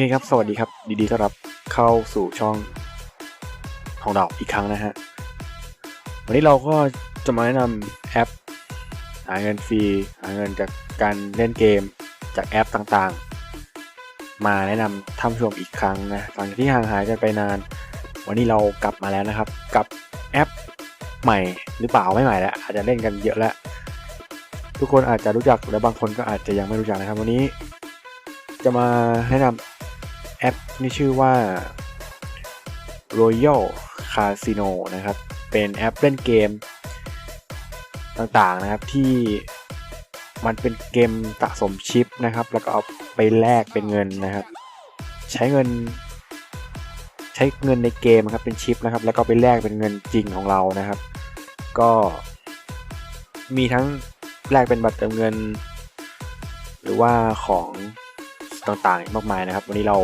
เคครับ สวัสดีครับ ดีๆต้อนรับเข้าสู่ช่องของเราอีกครั้งนะฮะ วันนี้เราก็จะมาแนะนำแอป หาเงินฟรีหาเงินจากการเล่นเกมจากแอปต่างๆ มาแนะนำท่านผู้ชมอีกครั้งนะหลังจากที่ห่างหายกันไปนาน วันนี้เรากลับมาแล้วนะครับ กับแอปใหม่หรือเปล่าไม่ใหม่แล้วอาจจะเล่นกันเยอะแล้ว ทุกคนอาจจะรู้จักและบางคนก็อาจจะยังไม่รู้จักนะครับ วันนี้จะมาแนะนำ แอปที่ชื่อว่า Royal Casino นะครับ เป็นแอปเล่นเกมต่างๆนะครับที่มันเป็นเกมสะสมชิปนะครับ แล้วก็เอาไปแลกเป็นเงินนะครับ ใช้เงิน ใช้เงินในเกมครับเป็นชิปนะครับ แล้วก็ไปแลกเป็นเงินจริงของเรานะครับ ก็ มีทั้งแลกเป็นบัตรเติมเงิน หรือว่าของ ต่างๆ มากมายนะครับ วันนี้เรา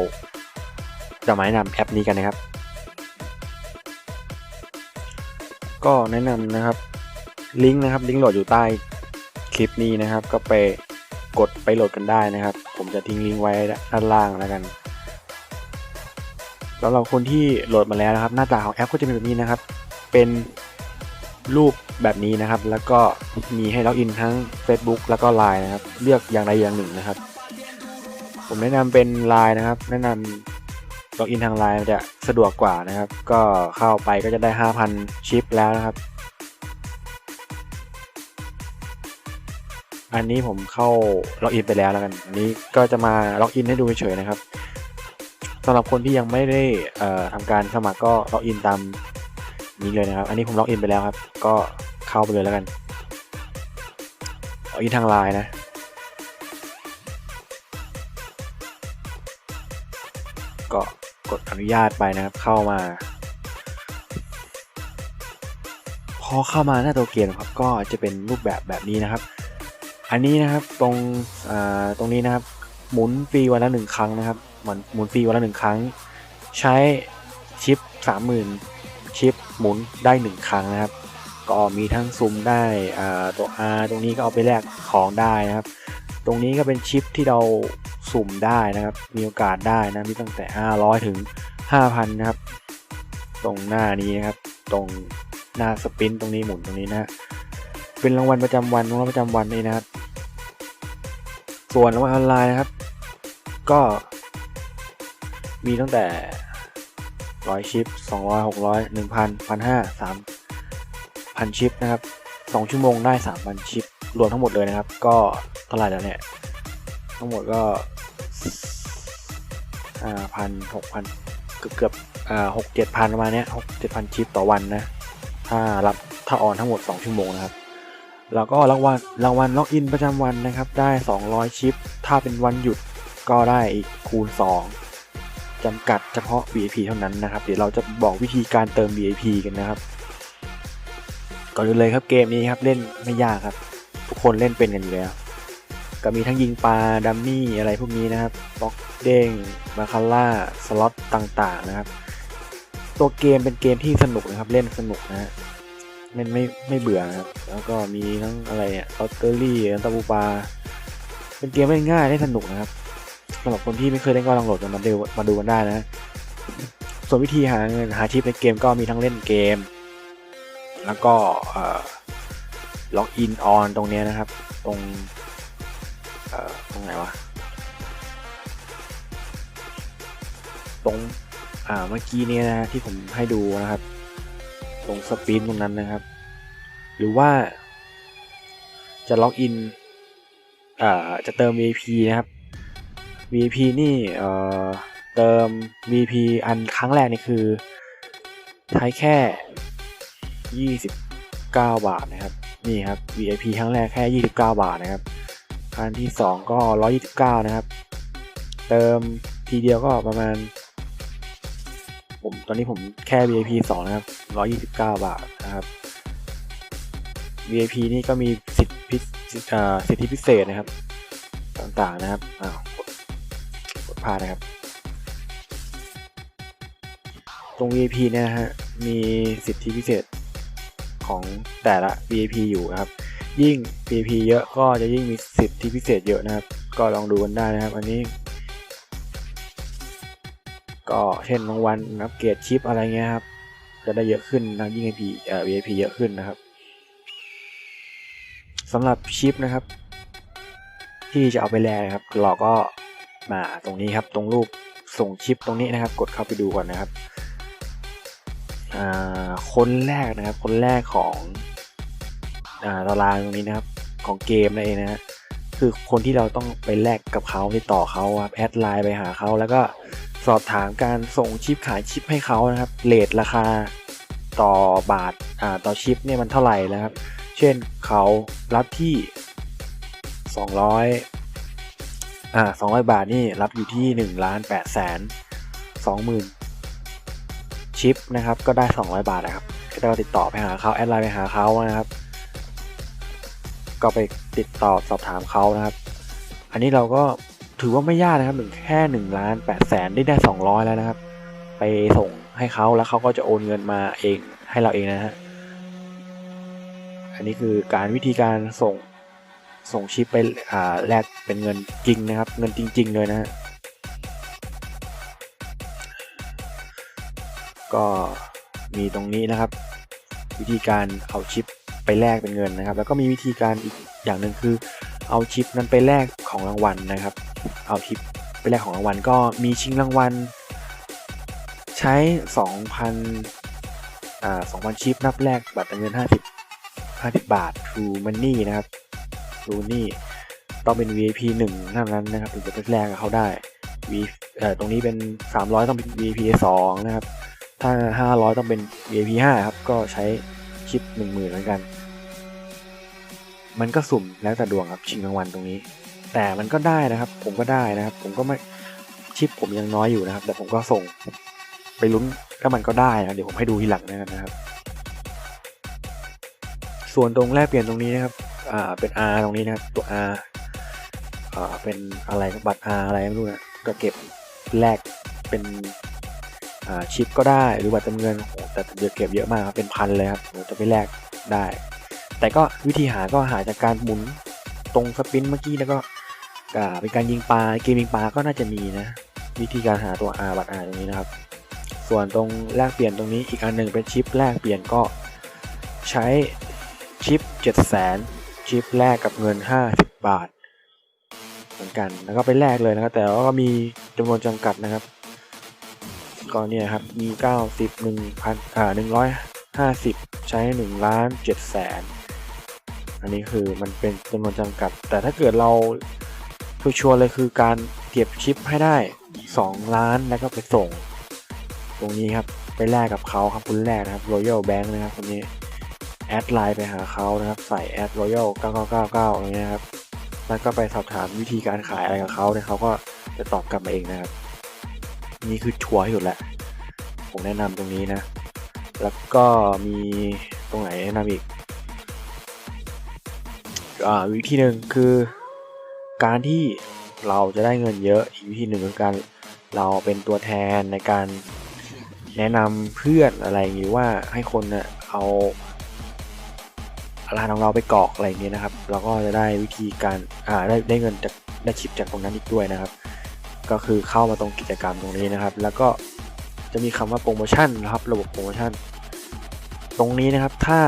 จะมาแนะนำแอปนี้กันนะครับ ก็แนะนำนะครับลิงก์นะครับลิงก์โหลดอยู่ใต้คลิปนี้นะครับ ก็ไปกดไปโหลดกันได้นะครับ ผมจะทิ้งลิงก์ไว้ด้านล่างแล้วกันสำหรับคนที่โหลดมาแล้วนะครับ หน้าตาของแอปก็จะเป็นแบบนี้นะครับ เป็นรูปแบบนี้นะครับ แล้วก็มีให้ล็อกอินทั้ง Facebook แล้วก็ Line นะครับ เลือกอย่างใดอย่างหนึ่งนะครับ ผมแนะนำเป็น Line นะครับ แนะนำล็อกอินทาง Line จะสะดวกกว่านะครับ ก็เข้าไปก็จะได้ 5,000 ชิปแล้วนะครับ อันนี้ผมเข้าล็อกอินไปแล้วแล้วกัน อันนี้ก็จะมาล็อกอินให้ดูเฉยๆนะครับสำหรับคนที่ยังไม่ได้ทำการสมัครก็ล็อกอินตามนี้เลยนะครับ อันนี้ผมล็อกอินไปแล้วครับ ก็เข้าไปเลยแล้วกันล็อกอินทางไลน์นะ นุญาตไปนะครับ เข้ามา พอเข้ามาหน้าตัวเกมครับ ก็จะเป็นรูปแบบแบบนี้นะครับ อันนี้นะครับตรงตรงนี้นะครับ หมุนฟรีวันละหนึ่งครั้งนะครับหมือนหมุนฟรีวันละหนึ่งครั้ง ใช้ชิปสามหมื่นชิปหมุนได้หนึ่งครั้งนะครับ ก็มีทั้งซูมได้ตัว R ตรงนี้ก็เอาไปแลกของได้นะครับ ตรงนี้ก็เป็นชิปที่เราสุ่มได้นะครับ มีโอกาสได้นะมีตั้งแต่ 500 ถึง 5,000 นะครับ ตรงหน้านี้นะครับ ตรงหน้าสปินตรงนี้หมุนตรงนี้นะเป็นรางวัลประจำวันรางวัลประจำวันนี่นะครับ ส่วนรางวัลออนไลน์นะครับ ก็มีตั้งแต่ร้อยชิปสองร้อยหกร้อยหนึ่งพันพันห้าสามพันชิปนะครับสองชั่วโมงได้สามพันชิป รวมทั้งหมดเลยนะครับ ก็ เท่าไหร่แล้วเนี่ย ทั้งหมดก็อ่าพันหกพันเกือบเกือบอ่าหกเจ็ดพันประมาณเนี้ยหกเจ็ดพันชิปต่อวันนะ ถ้ารับถ้าออนทั้งหมดสองชั่วโมงนะครับ แล้วก็รางวัลรางวัลล็อกอินประจำวันนะครับ ได้ 200 ชิป ถ้าเป็นวันหยุดก็ได้อีกคูณ 2จำกัดเฉพาะ VIP เท่านั้นนะครับ เดี๋ยวเราจะบอกวิธีการเติม VIP กันนะครับ ก่อนอื่นเลยครับเกมนี้ครับเล่นไม่ยากครับ ทุกคนเล่นเป็นกันอยู่แล้ว ก็มีทั้งยิงปลาดัมมี่อะไรพวกนี้นะครับบล็อกเด้งมาคาร่าสล็อตต่างๆนะครับ ตัวเกมเป็นเกมที่สนุกนะครับ เล่นสนุกนะฮะเล่นไม่ไม่เบื่อนะครับ แล้วก็มีทั้งอะไรเนี่ยลอตเตอรี่ตะบูปลาเป็นเกมเล่นง่ายได้สนุกนะครับสำหรับคนที่ไม่เคยเล่นก็ลองโหลดกันมาดูมาดูกันได้นะ ส่วนวิธีหาเงินหาชิปในเกมก็มีทั้งเล่นเกม แล้วก็ล็อกอินออนตรงนี้นะครับ ตรง ตรงไหนวะ ตรง อ่า เมื่อกี้เนี้นะที่ผมให้ดูนะครับ ตรงสปินตรงนั้นนะครับ หรือว่า จะล็อกอิน อ่า จะเติม VP นะครับ VP นี่ เอ่อ เติม VP อันครั้งแรกนี่คือ ใช้แค่ 29 บาทนะครับ นี่ครับ VIP ครั้งแรกแค่ 29 บาทนะครับ อันที่ 2 ก็ 129 นะครับ เติมทีเดียวก็ประมาณ ผมตอนนี้ผมแค่ VIP 2 นะครับ 129 บาทนะครับ VIP นี่ก็มีสิทธิพิสิทธิพิเศษนะครับ ต่างๆนะครับ อ้าวกดพลาดนะครับ ตรง VIP เนี่ยนะฮะ มีสิทธิพิเศษของแต่ละ VIP อยู่นะครับ ยิ่ง VIP เยอะก็จะยิ่งมีสิทธิพิเศษเยอะนะครับ ก็ลองดูกันได้นะครับ อันนี้ ก็เช่นรางวัลอัปเกรดชิปอะไรเงี้ยครับ จะได้เยอะขึ้นนะยิ่ง IP เอ่อ VIP เยอะขึ้นนะครับสำหรับชิปนะครับ ที่จะเอาไปแลกนะครับ เราก็มาตรงนี้ครับ ตรงรูปส่งชิปตรงนี้นะครับ กดเข้าไปดูก่อนนะครับคนแรกนะครับ คนแรกของ ตารางตรงนี้นะครับของเกมนั่นเองนะฮะคือคนที่เราต้องไปแลกกับเขาติดต่อเขาครับแอดไลน์ไปหาเขาแล้วก็สอบถามการส่งชิปขายชิปให้เขานะครับเลทราคาต่อบาทอ่าต่อชิปเนี่ยมันเท่าไหร่นะครับ เช่นเขารับที่ 200อ่า200 บาทนี่รับอยู่ที่1ล้าน8แสน20,000 ชิปนะครับก็ได้ 200 บาทนะครับก็ต้องติดต่อไปหาเขาแอดไลน์ไปหาเขานะครับ ก็ไปติดต่อสอบถามเขานะครับ อันนี้เราก็ถือว่าไม่ยากนะครับหนึ่งแค่1ล้าน8แสนได้ได้200แล้วนะครับ ไปส่งให้เขาแล้วเขาก็จะโอนเงินมาเองให้เราเองนะฮะอันนี้คือการวิธีการส่งส่งชิปไปอ่าแลกเป็นเงินจริงนะครับ เงินจริง ๆ เลยนะฮะก็มีตรงนี้นะครับ วิธีการเอาชิป ไปแลกเป็นเงินนะครับ แล้วก็มีวิธีการอีกอย่างหนึ่งคือ เอาชิปนั้นไปแลกของรางวัลนะครับ เอาชิปไปแลกของรางวัลก็มีชิงรางวัล ใช้ 2,000อ่า2,000 ชิปนับแลกบัตรเงิน 50 50 บาท True Money นะครับ True นี่ต้องเป็น VIP 1เท่านั้นนะครับถึงจะไปแลกกับเขาได้ V เอ่อตรงนี้เป็น 300 ต้องเป็น VIP 2 นะครับ ถ้า 500 ต้องเป็น VIP 5 ครับ ก็ใช้ ชิป10,000เหมือนกัน มันก็สุ่มแล้วแต่ดวงครับชิงรางวัลตรงนี้ แต่มันก็ได้นะครับ ผมก็ได้นะครับ ผมก็ไม่ชิปผมยังน้อยอยู่นะครับ แต่ผมก็ส่งไปลุ้นก็มันก็ได้นะเดี๋ยวผมให้ดูทีหลังนะครับ ส่วนตรงแลกเปลี่ยนตรงนี้นะครับอ่าเป็น R ตรงนี้นะครับตัว R อ่าเป็นอะไรบัตร R อะไรไม่รู้นะก็เก็บแลกเป็นอ่าชิปก็ได้หรือบัตรเติมเงินโอ้โห แต่เดือเก็บเยอะมากครับเป็นพันเลยครับจะไปแลกได้ แต่ก็วิธีหาก็หาจากการหมุนตรงสปินเมื่อกี้แล้วก็เป็นการยิงปลาเกมยิงปลาก็น่าจะมีนะ วิธีการหาตัว R บัตร R ตรงนี้นะครับ ส่วนตรงแลกเปลี่ยนตรงนี้อีกอันหนึ่งเป็นชิปแลกเปลี่ยนก็ใช้ชิป 7 0 0 0 0ชิปแลกกับเงิน 50 บาท เหมือนกันแล้วก็ไปแลกเลยนะครับแต่ว่าก็มีจำนวนจำกัดนะครับ ก็เนี่ยครับมี90 1,000อ่า150ใช้1ล้าน7แสนอันนี้คือมันเป็นจำนวนจำกัด แต่ถ้าเกิดเราชัวร์เลยคือการเก็บชิปให้ได้ 2 ล้านแล้วก็ไปส่ง ตรงนี้ครับไปแลกกับเขาครับคุณแรกนะครับ Royal Bank นะครับคนนี้แอดไลน์ไปหาเขานะครับ ใส่แอด Royal 9999อย่างเงี้ยครับแล้วก็ไปสอบถามวิธีการขายอะไรกับเขาเนี่ยเขาก็จะตอบกลับมาเองนะครับ นี่คือชัวร์ที่สุดแล้ว ผมแนะนำตรงนี้นะ แล้วก็มีตรงไหนแนะนำอีก อ่าวิธีหนึ่งคือการที่เราจะได้เงินเยอะอีกวิธีหนึ่งคือการเราเป็นตัวแทนในการแนะนำเพื่อนอะไรอย่างนี้ว่าให้คนเน่ะเอาร้านของเราไปกรอกอะไรอย่างนี้นะครับ เราก็จะได้วิธีการอ่าได้ได้เงินจากได้ชิปจากตรงนั้นอีกด้วยนะครับ ก็คือเข้ามาตรงกิจกรรมตรงนี้นะครับ แล้วก็จะมีคำว่าโปรโมชั่นนะครับ ระบบโปรโมชั่น ตรงนี้นะครับถ้า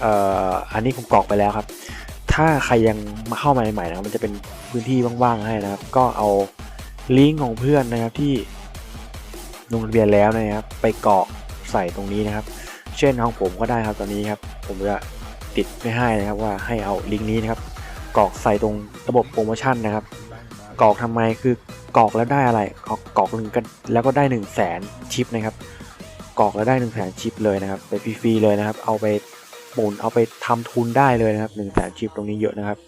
เอ่ออันนี้ผมกรอกไปแล้วครับ ถ้าใครยังมาเข้ามาใหม่ๆนะมันจะเป็นพื้นที่ว่างๆให้นะครับ ก็เอาลิงก์ของเพื่อนนะครับที่ลงทะเบียนแล้วนะครับ ไปกรอกใส่ตรงนี้นะครับ เช่นของผมก็ได้ครับตอนนี้ครับ ผมจะติดไม่ให้นะครับว่าให้เอาลิงก์นี้นะครับกรอกใส่ตรงระบบโปรโมชั่นนะครับ กรอกทำไมคือกรอกแล้วได้อะไรกรอกอกหนึ่งกันแล้วก็ได้1นึ่งแสนชิปนะครับกรอกแล้วได้1นึ่งแสนชิปเลยนะครับไปฟรีๆเลยนะครับ เอาไปหมุนเอาไปทำทุนได้เลยนะครับ1นึ่งแสนชิปตรงนี้เยอะนะครับ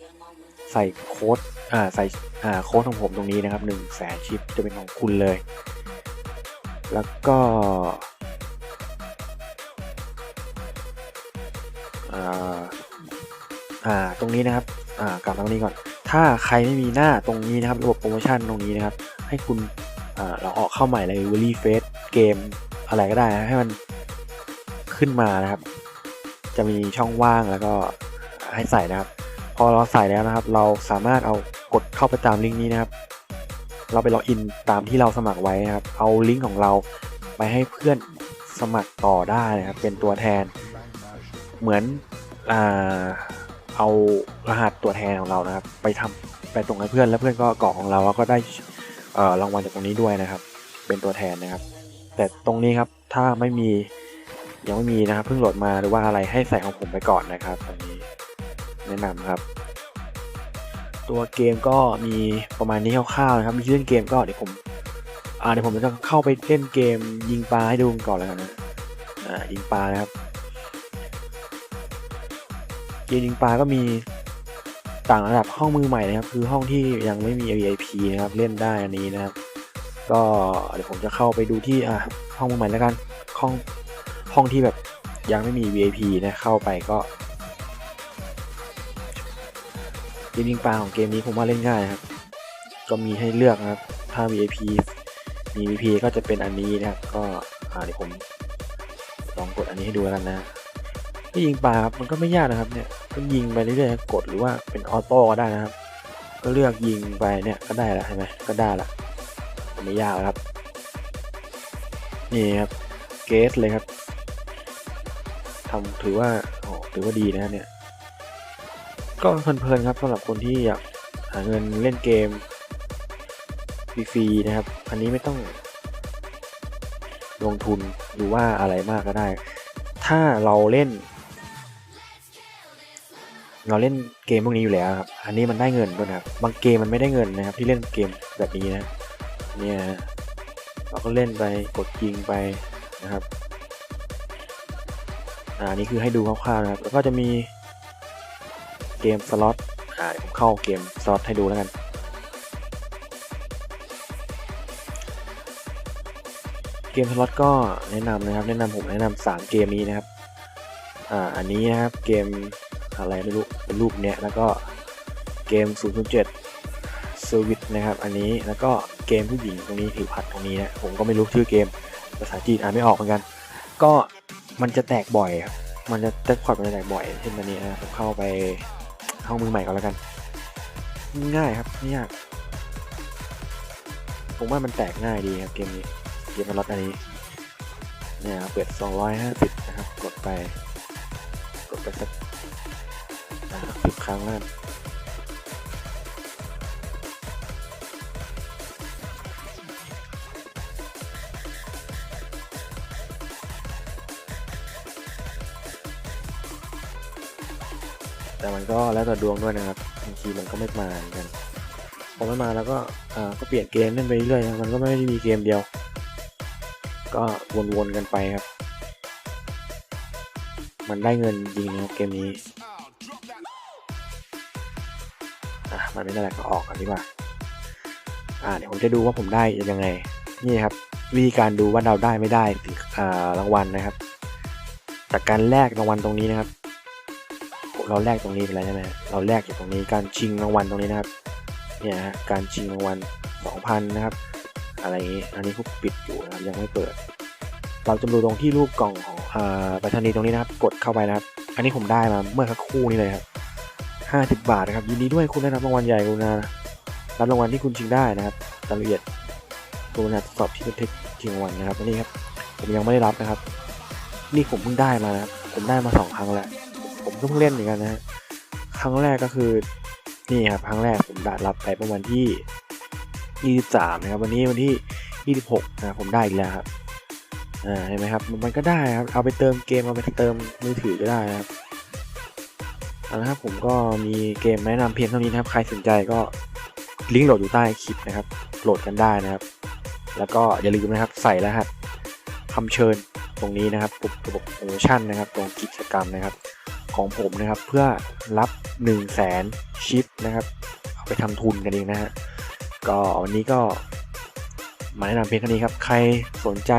ใส่โค้ดอ่าใส่อ่าโค้ดของผมตรงนี้นะครับ1นึ่งแสนชิปจะเป็นของคุณเลย แล้วก็อ่าอ่าตรงนี้นะครับอ่ากลับตรงนี้ก่อน ถ้าใครไม่มีหน้าตรงนี้นะครับระบบโปรโมชั่นตรงนี้นะครับ ให้คุณอ่าเราออกเข้าใหม่เลย w e l y Face เกมอะไรก็ได้นะให้มันขึ้นมานะครับ จะมีช่องว่างแล้วก็ให้ใส่นะครับ พอเราใส่แล้วนะครับ เราสามารถเอากดเข้าไปตามลิงก์นี้นะครับ เราไปล็อกอินตามที่เราสมัครไว้นะครับ เอาลิงก์ของเราไปให้เพื่อนสมัครต่อได้นะครับ เป็นตัวแทนเหมือนอ่า เอารหัสตัวแทนของเรานะครับ ไปทำไปส่งให้เพื่อนแล้วเพื่อนก็กรอกของเราแล้วก็ได้รางวัลจากตรงนี้ด้วยนะครับ เป็นตัวแทนนะครับ แต่ตรงนี้ครับถ้าไม่มียังไม่มีนะครับเพิ่งโหลดมาหรือว่าอะไรให้ใส่ของผมไปก่อนนะครับอันนี้แนะนำครับ ตัวเกมก็มีประมาณนี้คร่าวๆนะครับ มีชื่อเล่นเกมก็เดี๋ยวผมอ่าเดี๋ยวผมจะเข้าไปเล่นเกมยิงปลาให้ดูก่อนแล้วกันนะอ่ายิงปลานะครับ เกมยิงปลาก็มีต่างระดับห้องมือใหม่นะครับ คือห้องที่ยังไม่มี VIP นะครับเล่นได้อันนี้นะครับ ก็เดี๋ยวผมจะเข้าไปดูที่อะห้องมือใหม่แล้วกันห้องห้องที่แบบยังไม่มี VIP นะเข้าไปก็เกมยิงปลาของเกมนี้ผมว่าเล่นง่ายครับ ก็มีให้เลือกนะครับ ถ้า VIP มี VIP ก็จะเป็นอันนี้นะครับ ก็อ่าเดี๋ยวผมลองกดอันนี้ให้ดูแล้วกันนะ ที่ยิงปลาครับมันก็ไม่ยากนะครับเนี่ยก็ยิงไปเรื่อยๆกดหรือว่าเป็นออโต้ก็ได้นะครับ ก็เลือกยิงไปเนี่ยก็ได้ล้วใช่ไหมก็ได้ละไม่ยากครับ นี่ครับเกสเลยครับทำถือว่าโอ้ถือว่าดีนะเนี่ยก็เพลินๆครับสำหรับคนที่อยากหาเงินเล่นเกมฟรีๆนะครับ อันนี้ไม่ต้องลงทุนหรือว่าอะไรมากก็ได้ ถ้าเราเล่น เราเล่นเกมพวกนี้อยู่แล้วครับ อันนี้มันได้เงินด้วยนะครับ บางเกมมันไม่ได้เงินนะครับ ที่เล่นเกมแบบนี้นะ เนี่ยเราก็เล่นไปกดยิงไปนะครับ อ่านี่คือให้ดูคร่าวๆนะครับ แล้วก็จะมีเกมสล็อต อ่าผมเข้าเกมสล็อตให้ดูแล้วกัน เกมสล็อตก็แนะนำนะครับ แนะนำผมแนะนำสามเกมนี้นะครับ อ่า อันนี้นะครับเกม อะไรไม่รู้เป็นรูปเนี้ยแล้วก็เกม 007เซอร์วิสนะครับ อันนี้แล้วก็เกมผู้หญิงตรงนี้ผิวพัดตรงนี้นะผมก็ไม่รู้ชื่อเกมภาษาจีนอ่านไม่ออกเหมือนกัน ก็มันจะแตกบ่อยครับมันจะแตกพอตมันจะแตกบ่อยเช่นอันนี้นะผมเข้าไปห้องมือใหม่ก่อนแล้วกัน ง่ายครับไม่ยากผมว่ามันแตกง่ายดีครับเกมนี้เกมมันล็อตอันนี้เนี่ยครับเปิด250นะครับกดไป กดไปสัก บครั้งแล้วกันแต่มันก็แล้วแต่ดวงด้วยนะครับบางทีมันก็ไม่มาเหมือนกันพอไม่มาแล้วก็อ่าก็เปลี่ยนเกมเล่นไปเรื่อยๆนะมันก็ไม่ได้มีเกมเดียว ก็วนๆกันไปครับ มันได้เงินจริงนะครับเกมนี้ มันไม่ได้อะไรก็ออกกันดีกว่าอ่าเดี๋ยวผมจะดูว่าผมได้ยังไง นี่ครับ วิธีการดูว่าเราได้ไม่ได้อ่ารางวัลนะครับ จากการแลกรางวัลตรงนี้นะครับ เราแลกตรงนี้ไปแล้วใช่ไหมเราแลกจากตรงนี้การชิงรางวัลตรงนี้นะครับ เนี่ยฮะการชิงรางวัล2,000นะครับ อะไรอย่างนี้อันนี้เขาปิดอยู่นะครับยังไม่เปิด เราจะดูตรงที่รูปกล่องของอ่าไปรษณีย์ตรงนี้นะครับ กดเข้าไปนะครับ อันนี้ผมได้มาเมื่อสักครู่นี้เลยครับ ห้าสิบาทนะครับยินดีด้วยคุณได้รับรางวัลใหญ่คุณนะรับรางวัลที่คุณชิงได้นะครับรายละเอียดตัวนะสอบที่เป็นเทคชิงรางวัลนะครับนนี้ครับผมยังไม่ได้รับนะครับ นี่ผมเพิ่งได้มานะครับผมได้มาสองครั้งแล้ว ผมก็เพิ่งเล่นเหมือนกันนะฮะครั้งแรกก็คือนี่ครับครั้งแรกผมได้รับไปประมาณที่ 23 นะครับ วันนี้วันที่ 26นะผมได้อีกแล้วครับอ่าเห็นไหมครับมันก็ได้ครับเอาไปเติมเกมเอาไปเติมมือถือก็ได้นะครับ เอาละครับผมก็มีเกมแนะนำเพียงเท่านี้นะครับ ใครสนใจก็ลิงก์โหลดอยู่ใต้คลิปนะครับ โหลดกันได้นะครับ แล้วก็อย่าลืมนะครับใส่รหัสคำเชิญตรงนี้นะครับปุ่มระบบโปรโมชั่นนะครับ ตรงกิจกรรมนะครับ ของผมนะครับเพื่อรับ 1 0 0 0 0แสนชิปนะครับเอาไปทำทุนกันเองนะฮะก็วันนี้ก็มาแนะนำเพียงเท่านี้ครับ ใครสนใจ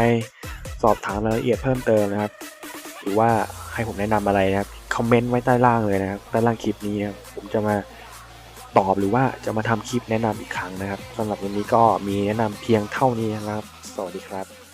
สอบถามรายละเอียดเพิ่มเติมนะครับ หรือว่าให้ผมแนะนำอะไรนะครับ คอมเมนต์ไว้ใต้ล่างเลยนะครับใต้ล่างคลิปนี้นะผมจะมาตอบหรือว่าจะมาทำคลิปแนะนำอีกครั้งนะครับสำหรับวันนี้ก็มีแนะนำเพียงเท่านี้นะครับ สวัสดีครับ